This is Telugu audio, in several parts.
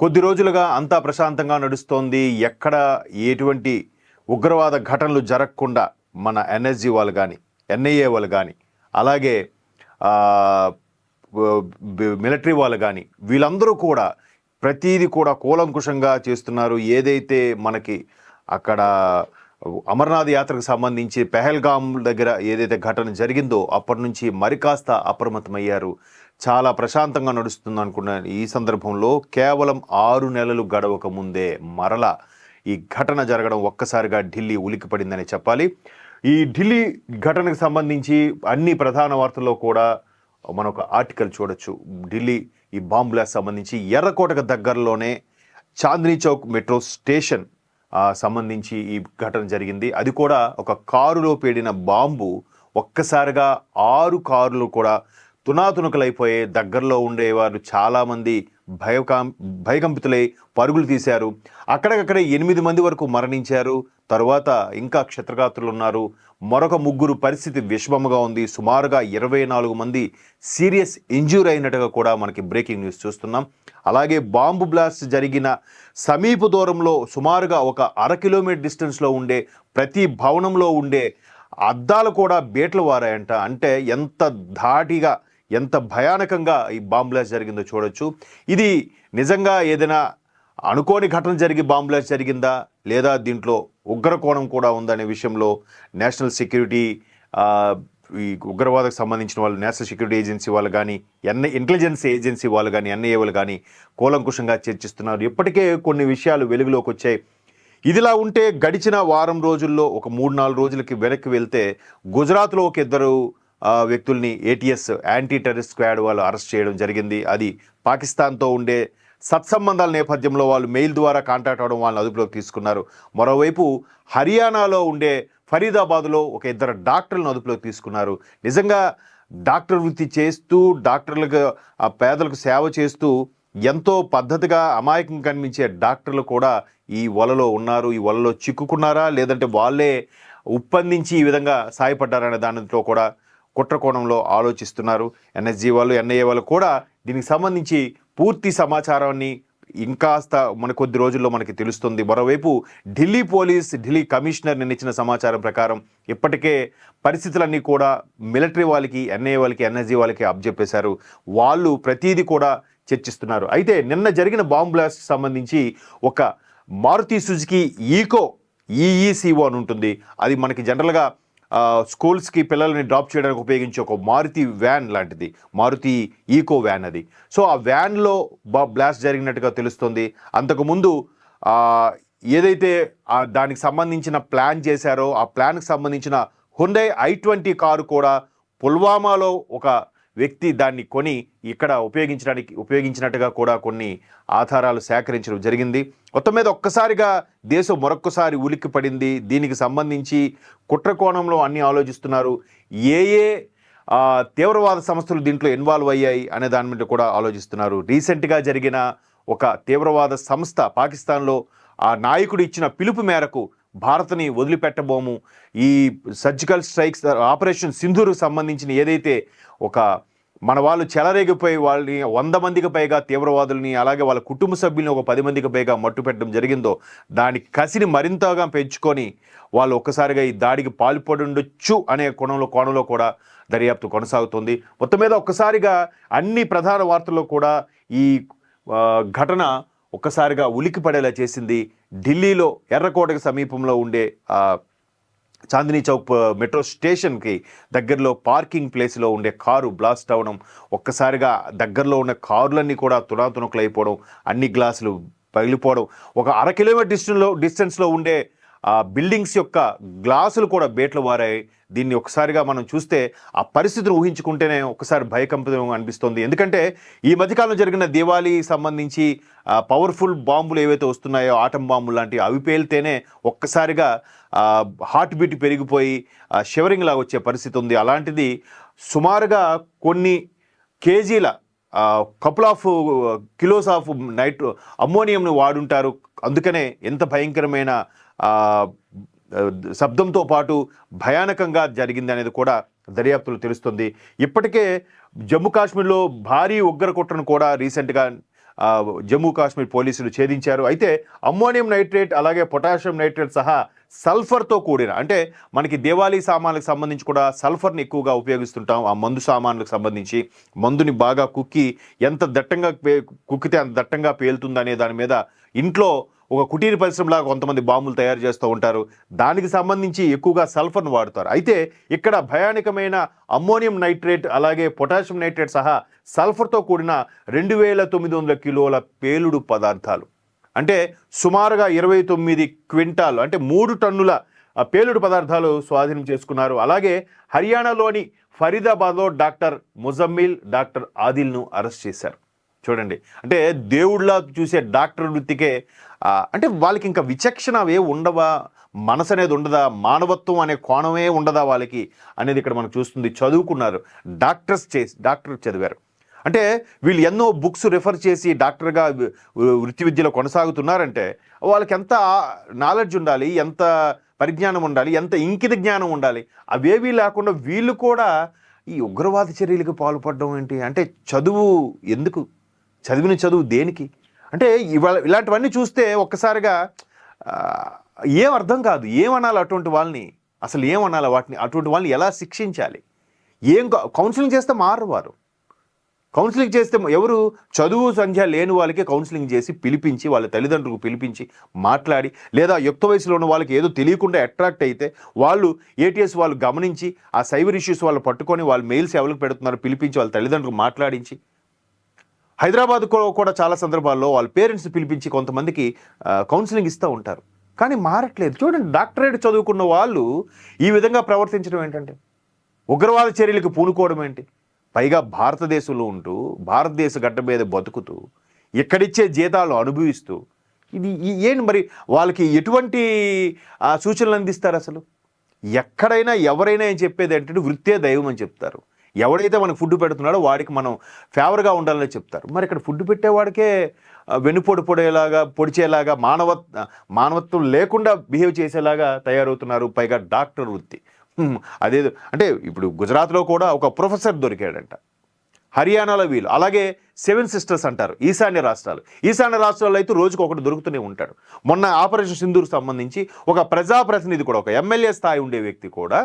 కొద్ది రోజులుగా అంతా ప్రశాంతంగా నడుస్తోంది. ఎక్కడ ఎటువంటి ఉగ్రవాద ఘటనలు జరగకుండా మన ఎన్ఎస్జీ వాళ్ళు కానీ ఎన్ఐఏ వాళ్ళు కానీ అలాగే మిలిటరీ వాళ్ళు కానీ వీళ్ళందరూ కూడా ప్రతీది కూడా కూలంకుషంగా చేస్తున్నారు. ఏదైతే మనకి అక్కడ అమర్నాథ్ యాత్రకు సంబంధించి పెహల్గామ్ దగ్గర ఏదైతే ఘటన జరిగిందో అప్పటి నుంచి మరి కాస్త అప్రమత్తమయ్యారు. చాలా ప్రశాంతంగా నడుస్తుంది అనుకున్నాను ఈ సందర్భంలో కేవలం ఆరు నెలలు గడవక ముందే మరల ఈ ఘటన జరగడం ఒక్కసారిగా ఢిల్లీ ఉలికిపడిందని చెప్పాలి. ఈ ఢిల్లీ ఘటనకు సంబంధించి అన్ని ప్రధాన వార్తల్లో కూడా మన ఒక ఆర్టికల్ చూడొచ్చు. ఢిల్లీ ఈ బాంబ్ బ్లాస్ట్ సంబంధించి ఎర్రకోటకు దగ్గరలోనే చాందినీ చౌక్ మెట్రో స్టేషన్ సంబంధించి ఈ ఘటన జరిగింది. అది కూడా ఒక కారులో పేడిన బాంబు ఒక్కసారిగా ఆరు కారులు కూడా తునాతునకలైపోయే దగ్గరలో ఉండేవారు చాలామంది భయకాం భయకంపితులై పరుగులు తీశారు. అక్కడికక్కడే ఎనిమిది మంది వరకు మరణించారు. తరువాత ఇంకా క్షత్రగాత్రులు ఉన్నారు మరొక ముగ్గురు పరిస్థితి విషమముగా ఉంది. సుమారుగా ఇరవై నాలుగు మంది సీరియస్ ఇంజ్యూర్ అయినట్టుగా కూడా మనకి బ్రేకింగ్ న్యూస్ చూస్తున్నాం. అలాగే బాంబు బ్లాస్ట్ జరిగిన సమీప దూరంలో సుమారుగా ఒక అర కిలోమీటర్ డిస్టెన్స్లో ఉండే ప్రతి భవనంలో ఉండే అద్దాలు కూడా బేట్లు వారాయంట. అంటే ఎంత ధాటిగా ఎంత భయానకంగా ఈ బాంబ్ బ్లాస్ట్ జరిగిందో చూడొచ్చు. ఇది నిజంగా ఏదైనా అనుకోని ఘటన జరిగి బాంబ్ బ్లాస్ట్ జరిగిందా? లేదా దీంట్లో ఉగ్ర కోణం కూడా ఉందనే విషయంలో నేషనల్ సెక్యూరిటీ ఈ ఉగ్రవాదకు సంబంధించిన వాళ్ళు నేషనల్ సెక్యూరిటీ ఏజెన్సీ వాళ్ళు కానీ ఎన్ఐ ఇంటెలిజెన్స్ ఏజెన్సీ వాళ్ళు కానీ ఎన్ఐఏ వాళ్ళు కానీ కూలంకుషంగా చర్చిస్తున్నారు. ఇప్పటికే కొన్ని విషయాలు వెలుగులోకి వచ్చాయి. ఇదిలా ఉంటే గడిచిన వారం రోజుల్లో ఒక మూడు నాలుగు రోజులకి వెనక్కి వెళ్తే గుజరాత్లో ఒక ఇద్దరు వ్యక్తుల్ని ఏటీఎస్ యాంటీ టెర్రరిస్ట్ స్క్వాడ్ వాళ్ళు అరెస్ట్ చేయడం జరిగింది. అది పాకిస్తాన్తో ఉండే సత్సంబంధాల నేపథ్యంలో వాళ్ళు మెయిల్ ద్వారా కాంటాక్ట్ అవడం వాళ్ళని అదుపులోకి తీసుకున్నారు. మరోవైపు హర్యానాలో ఉండే ఫరీదాబాద్లో ఒక ఇద్దరు డాక్టర్లను అదుపులోకి తీసుకున్నారు. నిజంగా డాక్టర్ వృత్తి చేస్తూ డాక్టర్లకు ఆ పేదలకు సేవ చేస్తూ ఎంతో పద్ధతిగా అమాయకం కనిపించే డాక్టర్లు కూడా ఈ వలలో ఉన్నారు. ఈ వలలో చిక్కుకున్నారా? లేదంటే వాళ్ళే ఉప్పందించి ఈ విధంగా సాయపడ్డారనే దానితో కూడా కుట్రకోణంలో ఆలోచిస్తున్నారు. ఎన్ఎస్జీ వాళ్ళు ఎన్ఐఏ వాళ్ళు కూడా దీనికి సంబంధించి పూర్తి సమాచారాన్ని ఇంకాస్త మన కొద్ది రోజుల్లో మనకి తెలుస్తుంది. మరోవైపు ఢిల్లీ పోలీస్ ఢిల్లీ కమిషనర్ నిన్న సమాచారం ప్రకారం ఇప్పటికే పరిస్థితులన్నీ కూడా మిలిటరీ వాళ్ళకి ఎన్ఐఏ వాళ్ళకి ఎన్ఎస్జీ వాళ్ళకి అబ్జెప్పేశారు వాళ్ళు ప్రతీది కూడా చర్చిస్తున్నారు. అయితే నిన్న జరిగిన బాంబ్ బ్లాస్ట్ సంబంధించి ఒక మారుతి సుజుకి ఈకో ఈఈసీఓ అని ఉంటుంది. అది మనకి జనరల్గా స్కూల్స్కి పిల్లల్ని డ్రాప్ చేయడానికి ఉపయోగించే ఒక మారుతి వ్యాన్ లాంటిది. మారుతి ఈకో వ్యాన్ అది. సో ఆ వ్యాన్లో బ్లాస్ట్ జరిగినట్టుగా తెలుస్తుంది. అంతకుముందు ఏదైతే దానికి సంబంధించిన ప్లాన్ చేశారో ఆ ప్లాన్కి సంబంధించిన హుండై ఐ ట్వంటీ కారు కూడా పుల్వామాలో ఒక వ్యక్తి దాన్ని కొని ఇక్కడ ఉపయోగించడానికి ఉపయోగించినట్టుగా కూడా కొన్ని ఆధారాలు సేకరించడం జరిగింది. మొత్తం మీద ఒక్కసారిగా దేశం మరొక్కసారి ఉలిక్కి పడింది. దీనికి సంబంధించి కుట్ర కోణంలో అన్ని ఆలోచిస్తున్నారు. ఏ ఏ తీవ్రవాద సంస్థలు దీంట్లో ఇన్వాల్వ్ అయ్యాయి అనే దాని మీద కూడా ఆలోచిస్తున్నారు. రీసెంట్గా జరిగిన ఒక తీవ్రవాద సంస్థ పాకిస్తాన్లో ఆ నాయకుడు ఇచ్చిన పిలుపు మేరకు భారత్ని వదిలిపెట్టబోము. ఈ సర్జికల్ స్ట్రైక్స్ ఆపరేషన్ సింధూరుకు సంబంధించిన ఏదైతే ఒక మన వాళ్ళు చెలరేగిపోయి వాళ్ళని వంద మందికి పైగా తీవ్రవాదుల్ని అలాగే వాళ్ళ కుటుంబ సభ్యుల్ని ఒక పది మందికి పైగా మట్టు పెట్టడం జరిగిందో దాని కసిని మరింతగా పెంచుకొని వాళ్ళు ఒక్కసారిగా ఈ దాడికి పాల్పడుండొచ్చు అనే కోణంలో కోణంలో కూడా దర్యాప్తు కొనసాగుతుంది. మొత్తం మీద ఒక్కసారిగా అన్ని ప్రధాన వార్తల్లో కూడా ఈ ఘటన ఒక్కసారిగా ఉలికి పడేలా చేసింది. ఢిల్లీలో ఎర్రకోటకు సమీపంలో ఉండే చాందినీ చౌక్ మెట్రో స్టేషన్కి దగ్గరలో పార్కింగ్ ప్లేస్లో ఉండే కారు బ్లాస్ట్ అవ్వడం ఒక్కసారిగా దగ్గరలో ఉన్న కారులన్నీ కూడా తునాతునకలు అయిపోవడం అన్ని గ్లాసులు పగిలిపోవడం ఒక అర కిలోమీటర్ డిస్టెన్స్లో డిస్టెన్స్లో ఉండే ఆ బిల్డింగ్స్ యొక్క గ్లాసులు కూడా బేట్లు మారాయి దీన్ని ఒకసారిగా మనం చూస్తే ఆ పరిస్థితిని ఊహించుకుంటేనే ఒకసారి భయకంపితం అనిపిస్తుంది. ఎందుకంటే ఈ మధ్యకాలంలో జరిగిన దివాళీ సంబంధించి పవర్ఫుల్ బాంబులు ఏవైతే వస్తున్నాయో ఆటం బాంబులు లాంటివి అవి పేలితేనే ఒక్కసారిగా హార్ట్ బీట్ పెరిగిపోయి షివరింగ్ లాగా వచ్చే పరిస్థితి ఉంది. అలాంటిది సుమారుగా కొన్ని కేజీల couple of kilos of night అమ్మోనియంను వాడుంటారు. అందుకనే ఎంత భయంకరమైన శబ్దంతో పాటు భయానకంగా జరిగింది అనేది కూడా దర్యాప్తులు తెలుస్తుంది. ఇప్పటికే జమ్మూ కాశ్మీర్లో భారీ ఉగ్రకుట్రను కూడా రీసెంట్గా జమ్మూ కాశ్మీర్ పోలీసులు ఛేదించారు. అయితే అమ్మోనియం నైట్రేట్ అలాగే పొటాషియం నైట్రేట్ సహా సల్ఫర్తో కూడిన అంటే మనకి దేవాలీ సామాన్లకు సంబంధించి కూడా సల్ఫర్ని ఎక్కువగా ఉపయోగిస్తుంటాం. ఆ మందు సామాన్లకు సంబంధించి మందుని బాగా కుక్కి ఎంత దట్టంగా పే- కుక్కితే అంత దట్టంగా పేలుతుంది అనే దాని మీద ఇంట్లో ఒక కుటీర పరిశ్రమలాగా కొంతమంది బాంబులు తయారు చేస్తూ ఉంటారు. దానికి సంబంధించి ఎక్కువగా సల్ఫర్ను వాడుతారు. అయితే ఇక్కడ భయానకమైన అమ్మోనియం నైట్రేట్ అలాగే పొటాషియం నైట్రేట్ సహా సల్ఫర్తో కూడిన రెండు వేల తొమ్మిది వందల కిలోల పేలుడు పదార్థాలు. అంటే సుమారుగా ఇరవై తొమ్మిది క్వింటాలు అంటే మూడు టన్నుల పేలుడు పదార్థాలు స్వాధీనం చేసుకున్నారు. అలాగే హర్యానాలోని ఫరీదాబాద్లో డాక్టర్ ముజమ్మిల్ డాక్టర్ ఆదిల్ను అరెస్ట్ చేశారు. చూడండి. అంటే దేవుళ్ళ చూసే డాక్టర్ వృత్తికే అంటే వాళ్ళకి ఇంకా విచక్షణ అవే ఉండవా? మనసు అనేది ఉండదా? మానవత్వం అనే కోణమే ఉండదా వాళ్ళకి అనేది ఇక్కడ మనం చూస్తుంది. చదువుకున్నారు. డాక్టర్స్ చేసి డాక్టర్ చదివారు. అంటే వీళ్ళు ఎన్నో బుక్స్ రిఫర్ చేసి డాక్టర్గా వృత్తి విద్యలో కొనసాగుతున్నారంటే వాళ్ళకి ఎంత నాలెడ్జ్ ఉండాలి? ఎంత పరిజ్ఞానం ఉండాలి? ఎంత ఇంకిత జ్ఞానం ఉండాలి? అవేవీ లేకుండా వీళ్ళు కూడా ఈ ఉగ్రవాద చర్యలకు పాల్పడడం ఏంటి? అంటే చదువు ఎందుకు చదివిన చదువు దేనికి? అంటే ఇవాళ ఇలాంటివన్నీ చూస్తే ఒక్కసారిగా ఏం అర్థం కాదు. ఏమనాలి అటువంటి వాళ్ళని? అసలు ఏమనాలి వాటిని? అటువంటి వాళ్ళని ఎలా శిక్షించాలి? ఏం కౌన్సిలింగ్ చేస్తే మారు వారు. కౌన్సిలింగ్ చేస్తే ఎవరు చదువు సంఖ్య లేని వాళ్ళకి కౌన్సిలింగ్ చేసి పిలిపించి వాళ్ళ తల్లిదండ్రులకు పిలిపించి మాట్లాడి లేదా యుక్త వయసులో ఉన్న వాళ్ళకి ఏదో తెలియకుండా అట్రాక్ట్ అయితే వాళ్ళు ఏటీఎస్ వాళ్ళు గమనించి ఆ సైబర్ ఇష్యూస్ వాళ్ళు పట్టుకొని వాళ్ళు మెయిల్స్ ఎవరికి పెడుతున్నారు పిలిపించి వాళ్ళ తల్లిదండ్రులకు మాట్లాడించి హైదరాబాద్ కూడా చాలా సందర్భాల్లో వాళ్ళ పేరెంట్స్ పిలిపించి కొంతమందికి కౌన్సిలింగ్ ఇస్తూ ఉంటారు. కానీ మారట్లేదు. చూడండి డాక్టరేట్ చదువుకున్న వాళ్ళు ఈ విధంగా ప్రవర్తించడం ఏంటంటే ఉగ్రవాద చర్యలకు పూనుకోవడం ఏంటి? పైగా భారతదేశంలో ఉంటూ భారతదేశ గడ్డ మీద బతుకుతూ ఇక్కడిచ్చే జీతాలు అనుభవిస్తూ ఇది ఏంటి మరి వాళ్ళకి ఎటువంటి సూచనలు అందిస్తారు అసలు? ఎక్కడైనా ఎవరైనా ఏం చెప్పేది ఏంటంటే వృత్తే దైవం అని చెప్తారు. ఎవడైతే మనకు ఫుడ్ పెడుతున్నాడో వాడికి మనం ఫేవర్గా ఉండాలని చెప్తారు. మరి ఇక్కడ ఫుడ్ పెట్టేవాడికే వెనుపొడి వెన్నుపొడి పొడేలాగా పొడిచేలాగా మానవ మానవత్వం లేకుండా బిహేవ్ చేసేలాగా తయారవుతున్నారు పైగా డాక్టర్ వృత్తి. అదేదో అంటే ఇప్పుడు గుజరాత్లో కూడా ఒక ప్రొఫెసర్ దొరికాడంట. హర్యానాలో వీళ్ళు. అలాగే సెవెన్ సిస్టర్స్ అంటారు ఈశాన్య రాష్ట్రాలు. ఈశాన్య రాష్ట్రాల్లో అయితే రోజుకు ఒకటి దొరుకుతూనే ఉంటాడు. మొన్న ఆపరేషన్ సింధూర్ సంబంధించి ఒక ప్రజాప్రతినిధి కూడా ఒక ఎమ్మెల్యే స్థాయి ఉండే వ్యక్తి కూడా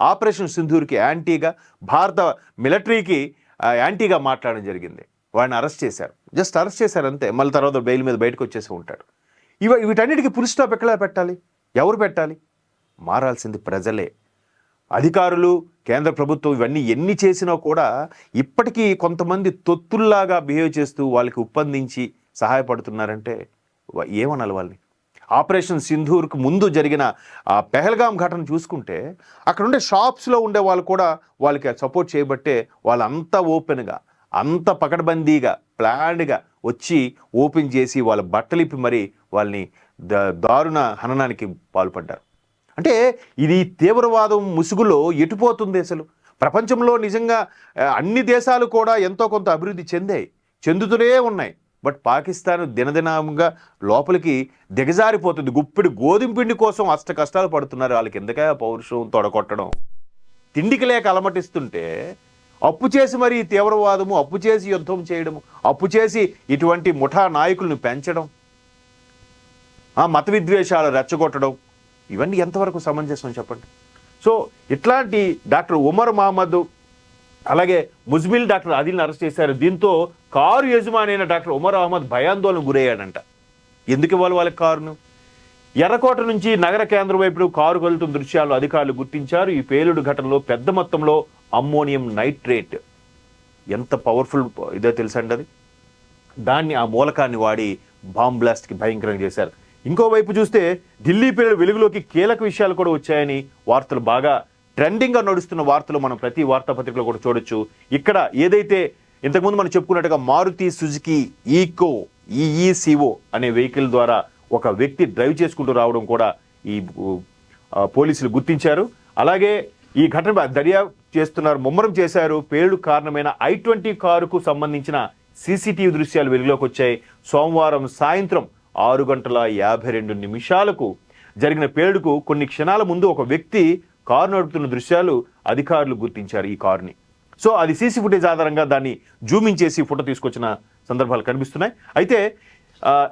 ఆపరేషన్ సింధూర్కి యాంటీగా భారత మిలిటరీకి యాంటీగా మాట్లాడడం జరిగింది. వాడిని అరెస్ట్ చేశారు. జస్ట్ అరెస్ట్ చేశారు అంతే మళ్ళీ తర్వాత బెయిల్ మీద బయటకు వచ్చేసి ఉంటాడు. ఇవ వీటన్నిటికీ పులి స్టాప్ ఎక్కడ పెట్టాలి? ఎవరు పెట్టాలి? మారాల్సింది ప్రజలే. అధికారులు కేంద్ర ప్రభుత్వం ఇవన్నీ ఎన్ని చేసినా కూడా ఇప్పటికీ కొంతమంది తొత్తుల్లాగా బిహేవ్ చేస్తూ వాళ్ళకి ఉప్పందించి సహాయపడుతున్నారంటే ఏమనాలి వాళ్ళని? ఆపరేషన్ సింధూర్కు ముందు జరిగిన ఆ పెహల్గాం ఘటన చూసుకుంటే అక్కడ ఉండే షాప్స్లో ఉండే వాళ్ళు కూడా వాళ్ళకి సపోర్ట్ చేయబట్టే వాళ్ళంతా ఓపెన్గా అంత పకడ్బందీగా ప్లాన్డ్గా వచ్చి ఓపెన్ చేసి వాళ్ళ బట్టలిప్పి మరి వాళ్ళని ద- దారుణ హననానికి పాల్పడ్డారు. అంటే ఇది తీవ్రవాదం ముసుగులో ఎటుపోతుంది అసలు? ప్రపంచంలో నిజంగా అన్ని దేశాలు కూడా ఎంతో కొంత అభివృద్ధి చెందాయి చెందుతూనే ఉన్నాయి. బట్ పాకిస్తాన్ దినదినంగా లోపలికి దిగజారిపోతుంది. గుప్పిడి గోధుమ పిండి కోసం అష్ట కష్టాలు పడుతున్నారు. వాళ్ళకి ఎందుకే పౌరుషం తొడగొట్టడం? తిండికి లేక అలమటిస్తుంటే అప్పు చేసి మరి తీవ్రవాదము అప్పు చేసి యుద్ధం చేయడము అప్పు చేసి ఇటువంటి ముఠా నాయకులను పెంచడం ఆ మత విద్వేషాలు రెచ్చగొట్టడం ఇవన్నీ ఎంతవరకు సమంజసం చెప్పండి? సో ఇట్లాంటి డాక్టర్ ఉమర్ మహమ్మద్ అలాగే ముజ్మిల్ డాక్టర్ ఆదిల్ని అరెస్ట్ చేశారు. దీంతో కారు యజమాని అయిన డాక్టర్ ఉమర్ అహ్మద్ భయాందోళన గురయ్యాడంట. ఎందుకు ఇవ్వాలి వాళ్ళకి కారును? ఎర్రకోట నుంచి నగర కేంద్రం వైపు కారు కదులుతున్న దృశ్యాలు అధికారులు గుర్తించారు. ఈ పేలుడు ఘటనలో పెద్ద మొత్తంలో అమ్మోనియం నైట్రేట్. ఎంత పవర్ఫుల్ ఇదో తెలుసండి అది? దాన్ని ఆ మూలకాన్ని వాడి బాంబ్ బ్లాస్ట్కి భయంకరంగా చేశారు. ఇంకోవైపు చూస్తే ఢిల్లీ పేరు వెలుగులోకి కీలక విషయాలు కూడా వచ్చాయని వార్తలు బాగా ట్రెండింగ్గా నడుస్తున్న వార్తలు మనం ప్రతి వార్తాపత్రికలో కూడా చూడొచ్చు. ఇక్కడ ఏదైతే ఇంతకుముందు మనం చెప్పుకున్నట్టుగా మారుతి సుజుకి ఈకో ఈఈసిఓ అనే వెహికల్ ద్వారా ఒక వ్యక్తి డ్రైవ్ చేసుకుంటూ రావడం కూడా ఈ పోలీసులు గుర్తించారు. అలాగే ఈ ఘటన దర్యాప్తు చేస్తున్నారు ముమ్మరం చేశారు. పేలుడు కారణమైన ఐ ట్వంటీ కారుకు సంబంధించిన సీసీటీవీ దృశ్యాలు వెలుగులోకి వచ్చాయి. సోమవారం సాయంత్రం ఆరు గంటల యాభై రెండు నిమిషాలకు జరిగిన పేలుడుకు కొన్ని క్షణాల ముందు ఒక వ్యక్తి కారు నడుపుతున్న దృశ్యాలు అధికారులు గుర్తించారు ఈ కారుని. సో అది సీసీ ఫుటేజ్ ఆధారంగా దాన్ని జూమింగ్ చేసి ఫోటో తీసుకొచ్చిన సందర్భాలు కనిపిస్తున్నాయి. అయితే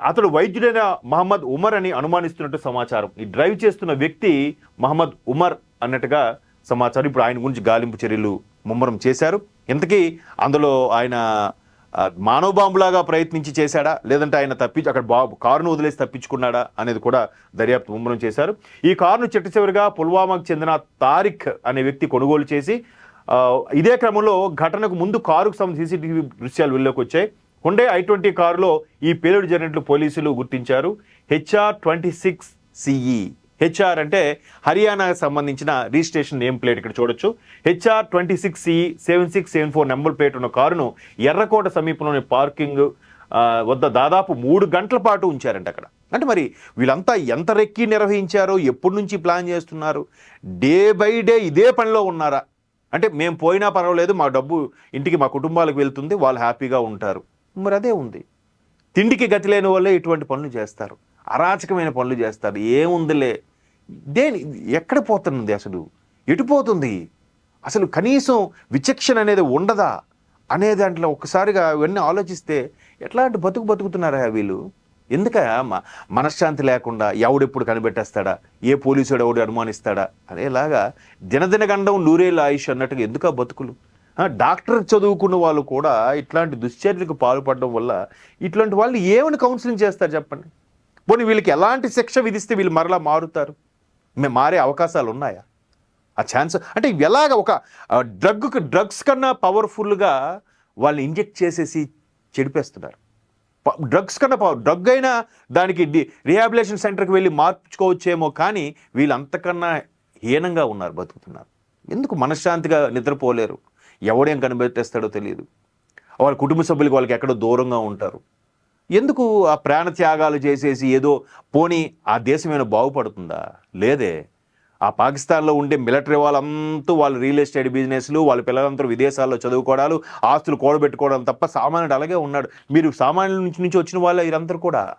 అతడు వైద్యుడైన మహమ్మద్ ఉమర్ అని అనుమానిస్తున్నట్టు సమాచారం. ఈ డ్రైవ్ చేస్తున్న వ్యక్తి మహమ్మద్ ఉమర్ అన్నట్టుగా సమాచారం. ఇప్పుడు ఆయన గురించి గాలింపు చర్యలు ముమ్మరం చేశారు. ఇంతకీ అందులో ఆయన మానవ బాంబులాగా ప్రయత్నించి చేశాడా? లేదంటే ఆయన తప్పించి అక్కడ బాబు కారును వదిలేసి తప్పించుకున్నాడా అనేది కూడా దర్యాప్తు ముమ్మరం చేశారు. ఈ కారును చిట్ట చివరిగా పుల్వామాకు చెందిన తారిక్ అనే వ్యక్తి కొనుగోలు చేసి ఇదే క్రమంలో ఘటనకు ముందు కారుకు సంబంధించి సీసీటీవీ దృశ్యాలు వెళ్ళలోకి వచ్చాయి. హుండే ఐ ట్వంటీ కారులో ఈ పేలుడు జరిగినట్లు పోలీసులు గుర్తించారు. HR twenty six CE. HR అంటే హర్యానాకు సంబంధించిన రిజిస్ట్రేషన్ నేమ్ ప్లేట్ ఇక్కడ చూడొచ్చు. HR twenty six C seven six seven four number plate ఉన్న కారును ఎర్రకోట సమీపంలోని పార్కింగ్ వద్ద దాదాపు మూడు గంటల పాటు ఉంచారంట అక్కడ. అంటే మరి వీళ్ళంతా ఎంత రెక్కి నిర్వహించారో ఎప్పటి నుంచి ప్లాన్ చేస్తున్నారు? డే బై డే ఇదే పనిలో ఉన్నారా? అంటే మేము పోయినా పర్వాలేదు మా డబ్బు ఇంటికి మా కుటుంబాలకు వెళ్తుంది వాళ్ళు హ్యాపీగా ఉంటారు. మరి అదే ఉంది. తిండికి గతి లేని వాళ్ళే ఇటువంటి పనులు చేస్తారు. అరాచకమైన పనులు చేస్తారు. ఏముందిలే? దేని? ఎక్కడ పోతుంది అసలు? ఎటు పోతుంది? అసలు కనీసం విచక్షణ అనేది ఉండదా? అనే దాంట్లో ఒక్కసారిగా ఇవన్నీ ఆలోచిస్తే ఎట్లాంటి బతుకు బతుకుతున్నారా వీళ్ళు? ఎందుక మనశ్శాంతి లేకుండా ఎవడెప్పుడు కనిపెట్టేస్తాడా? ఏ పోలీసుడు ఎవడు అనుమానిస్తాడా? అనేలాగా దినదిన గండం నూరేళ్ళ ఆయుష్ అన్నట్టుగా ఎందుక బతుకులు? డాక్టర్ చదువుకున్న వాళ్ళు కూడా ఇట్లాంటి దుశ్చర్యలకు పాల్పడడం వల్ల ఇట్లాంటి వాళ్ళు ఏమని కౌన్సిలింగ్ చేస్తారు చెప్పండి? పోనీ వీళ్ళకి ఎలాంటి శిక్ష విధిస్తే వీళ్ళు మరలా మారుతారు? మేము మారే అవకాశాలు ఉన్నాయా ఆ ఛాన్స్ అంటే ఎలాగ ఒక డ్రగ్కు డ్రగ్స్ కన్నా పవర్ఫుల్గా వాళ్ళు ఇంజెక్ట్ చేసేసి చెడిపేస్తున్నారు. డ్రగ్స్ కన్నా పవర్ డ్రగ్ అయినా దానికి డి రిహాబిలేషన్ సెంటర్కి వెళ్ళి మార్చుకోవచ్చేమో కానీ వీళ్ళు అంతకన్నా హీనంగా ఉన్నారు బతుకుతున్నారు. ఎందుకు మనశ్శాంతిగా నిద్రపోలేరు? ఎవడేం కనిపెట్టేస్తాడో తెలియదు వాళ్ళ కుటుంబ సభ్యులకు వాళ్ళకి ఎక్కడో దూరంగా ఉంటారు. ఎందుకు ఆ ప్రాణ త్యాగాలు చేసేసి ఏదో పోనీ ఆ దేశం ఏమైనా బాగుపడుతుందా? లేదే. ఆ పాకిస్తాన్లో ఉండే మిలిటరీ వాళ్ళంతా వాళ్ళు రియల్ ఎస్టేట్ బిజినెస్లు వాళ్ళ పిల్లలందరూ విదేశాల్లో చదువుకోవడాలు ఆస్తులు కూడబెట్టుకోవడం తప్ప సామాన్యుడు అలాగే ఉన్నాడు. మీరు సామాన్యుల నుంచి నుంచి వచ్చిన వాళ్ళే వీరందరూ కూడా.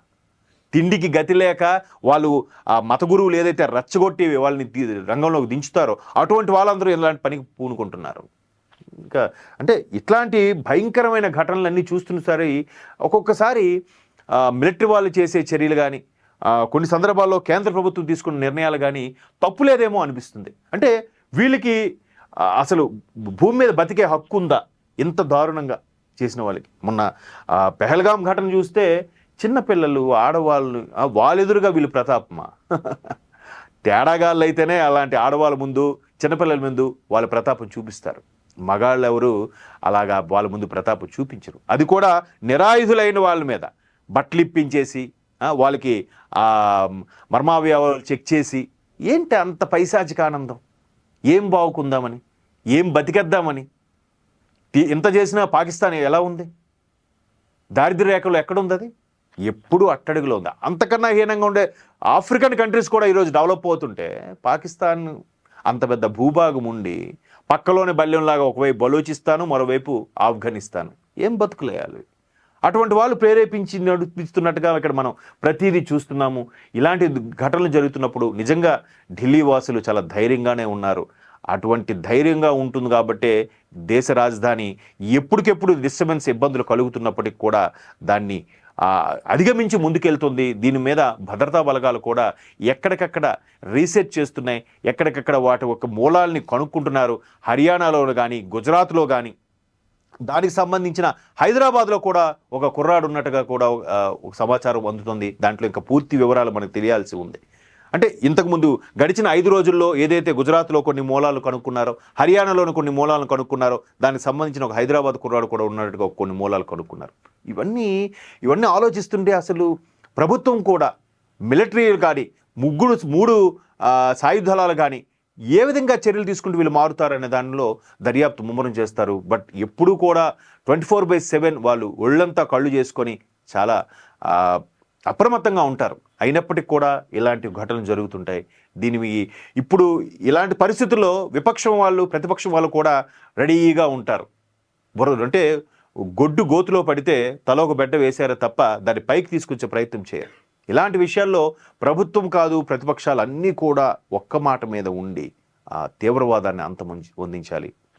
తిండికి గతి లేక వాళ్ళు ఆ మత గురువులు ఏదైతే రచ్చగొట్టి వాళ్ళని రంగంలోకి దించుతారో అటువంటి వాళ్ళందరూ ఇలాంటి పనికి పూనుకుంటున్నారు. ఇంకా అంటే ఇట్లాంటి భయంకరమైన ఘటనలన్నీ చూస్తున్న సరే ఒక్కొక్కసారి మిలిటరీ వాళ్ళు చేసే చర్యలు కానీ కొన్ని సందర్భాల్లో కేంద్ర ప్రభుత్వం తీసుకున్న నిర్ణయాలు కానీ తప్పులేదేమో అనిపిస్తుంది. అంటే వీళ్ళకి అసలు భూమి మీద బతికే హక్కు ఉందా? ఇంత దారుణంగా చేసిన వాళ్ళకి. మొన్న పెహల్గాం ఘటన చూస్తే చిన్నపిల్లలు ఆడవాళ్ళు వాళ్ళెదురుగా వీళ్ళు ప్రతాపమా? తేడాగాళ్ళు అయితేనే అలాంటి ఆడవాళ్ళ ముందు చిన్నపిల్లల ముందు వాళ్ళ ప్రతాపం చూపిస్తారు. మగాళ్ళు ఎవరు అలాగా వాళ్ళ ముందు ప్రతాపు చూపించరు. అది కూడా నిరాయుధులైన వాళ్ళ మీద. బట్టలు ఇప్పించేసి వాళ్ళకి మర్మావయవాలు చెక్ చేసి ఏంటి అంత పైశాచిక ఆనందం? ఏం బాగుకుందామని? ఏం బతికేద్దామని? తి- ఇంత చేసినా పాకిస్తాన్ ఎలా ఉంది? దారిద్ర్య రేఖలో ఎక్కడుంది అది? ఎప్పుడు అట్టడుగులో ఉంది. అంతకన్నా హీనంగా ఉండే ఆఫ్రికన్ కంట్రీస్ కూడా ఈరోజు డెవలప్ అవుతుంటే పాకిస్తాన్ అంత పెద్ద భూభాగం ఉండి పక్కలోని బల్యంలాగా ఒకవైపు బలోచిస్తాను మరోవైపు ఆఫ్ఘనిస్తాను. ఏం బతుకులేయాలి? అటువంటి వాళ్ళు ప్రేరేపించి నడిపిస్తున్నట్టుగా ఇక్కడ మనం ప్రతిదీ చూస్తున్నాము. ఇలాంటి ఘటనలు జరుగుతున్నప్పుడు నిజంగా ఢిల్లీ వాసులు చాలా ధైర్యంగానే ఉన్నారు. అటువంటి ధైర్యంగా ఉంటుంది కాబట్టే దేశ రాజధాని ఎప్పటికెప్పుడు డిస్టర్బెన్స్ ఇబ్బందులు కలుగుతున్నప్పటికీ కూడా దాన్ని అధిగమించి ముందుకెళ్తుంది. దీని మీద భద్రతా బలగాలు కూడా ఎక్కడికక్కడ రీసెర్చ్ చేస్తున్నాయి. ఎక్కడికక్కడ వాటి యొక్క మూలాల్ని కనుక్కుంటున్నారు. హర్యానాలో కానీ గుజరాత్లో కానీ దానికి సంబంధించిన హైదరాబాద్లో కూడా ఒక కుర్రాడు ఉన్నట్టుగా కూడా సమాచారం అందుతుంది. దాంట్లో ఇంకా పూర్తి వివరాలు మనకు తెలియాల్సి ఉంది. అంటే ఇంతకుముందు గడిచిన ఐదు రోజుల్లో ఏదైతే గుజరాత్లో కొన్ని మూలాలు కనుక్కున్నారో హర్యానాలోని కొన్ని మూలాలను కనుక్కున్నారో దానికి సంబంధించిన ఒక హైదరాబాద్ కుర్రాడు కూడా ఉన్నట్టుగా కొన్ని మూలాలు కనుక్కున్నారు. ఇవన్నీ ఇవన్నీ ఆలోచిస్తుంటే అసలు ప్రభుత్వం కూడా మిలిటరీ కానీ ముగ్గురు మూడు సాయుధాలు కానీ ఏ విధంగా చర్యలు తీసుకుంటూ వీళ్ళు మారుతారనే దానిలో దర్యాప్తు ముమ్మరం చేస్తారు. బట్ ఎప్పుడూ కూడా ట్వంటీ ఫోర్ బై సెవెన్ వాళ్ళు ఒళ్ళంతా కళ్ళు చేసుకొని చాలా అప్రమత్తంగా ఉంటారు. అయినప్పటికీ కూడా ఇలాంటి ఘటనలు జరుగుతుంటాయి. దీని ఇప్పుడు ఇలాంటి పరిస్థితుల్లో విపక్షం వాళ్ళు ప్రతిపక్షం వాళ్ళు కూడా రెడీగా ఉంటారు. బుర్రలు అంటే గొడ్డు గోతులో పడితే తల ఒక బెడ్డ వేశారే తప్ప దాన్ని పైకి తీసుకొచ్చే ప్రయత్నం చేయరు. ఇలాంటి విషయాల్లో ప్రభుత్వం కాదు ప్రతిపక్షాలు అన్నీ కూడా ఒక్క మాట మీద ఉండి ఆ తీవ్రవాదాన్ని అంతమొందించాలి